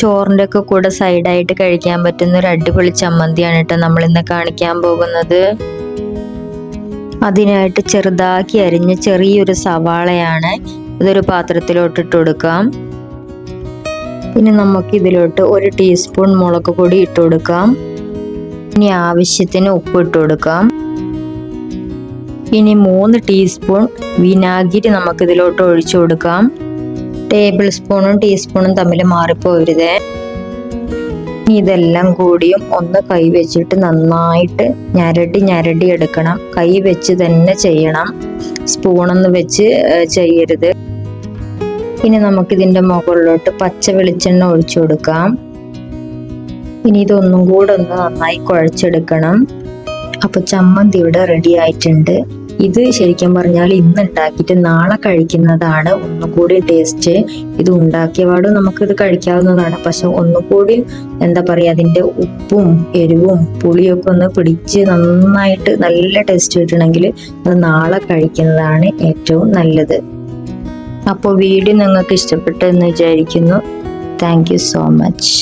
ചോറിന്റെ ഒക്കെ കൂടെ സൈഡായിട്ട് കഴിക്കാൻ പറ്റുന്ന ഒരു അടിപൊളി ചമ്മന്തിയാണ് കേട്ടോ നമ്മൾ ഇന്ന് കാണിക്കാൻ പോകുന്നത്. അതിനായിട്ട് ചെറുതാക്കി അരിഞ്ഞ ചെറിയൊരു സവാളയാണ് ഇതൊരു പാത്രത്തിലോട്ട് ഇട്ട് കൊടുക്കാം. പിന്നെ നമുക്ക് ഇതിലോട്ട് ഒരു ടീസ്പൂൺ മുളക് പൊടി ഇട്ട് കൊടുക്കാം. ഇനി ആവശ്യത്തിന് ഉപ്പ് ഇട്ട് കൊടുക്കാം. ഇനി മൂന്ന് ടീസ്പൂൺ വിനാഗിരി നമുക്കിതിലോട്ട് ഒഴിച്ചു കൊടുക്കാം. ടേബിൾ സ്പൂണും ടീസ്പൂണും തമ്മിൽ മാറിപ്പോരുത് ഇതെല്ലാം കൂടിയും ഒന്ന് കൈ വെച്ചിട്ട് നന്നായിട്ട് ഞരടി ഞരടി എടുക്കണം. കൈ വെച്ച് തന്നെ ചെയ്യണം. സ്പൂണൊന്നും വെച്ച് ചെയ്യരുത്. ഇനി നമുക്കിതിന്റെ മുകളിലോട്ട് പച്ച വെളിച്ചെണ്ണ ഒഴിച്ചു കൊടുക്കാം. ഇനി ഇതൊന്നും കൂടെ ഒന്ന് നന്നായി കുഴച്ചെടുക്കണം. അപ്പോൾ ചമ്മന്തി ഇവിടെ റെഡി ആയിട്ടുണ്ട്. ഇത് ശരിക്കും പറഞ്ഞാൽ ഇന്ന് ഉണ്ടാക്കിയിട്ട് നാളെ കഴിക്കുന്നതാണ്. ഒന്നുകൂടി ടേസ്റ്റ് ഇത് ഉണ്ടാക്കിയ പാടും നമുക്കിത് കഴിക്കാവുന്നതാണ്. പക്ഷെ ഒന്നുകൂടി എന്താ പറയുക അതിന്റെ ഉപ്പും എരിവും പുളിയൊക്കെ ഒന്ന് പിടിച്ച് നന്നായിട്ട് നല്ല ടേസ്റ്റ് കിട്ടണമെങ്കിൽ അത് നാളെ കഴിക്കുന്നതാണ് ഏറ്റവും നല്ലത്. അപ്പോൾ വീഡിയോ നിങ്ങൾക്ക് ഇഷ്ടപ്പെട്ടു എന്ന് വിചാരിക്കുന്നു താങ്ക് സോ മച്ച്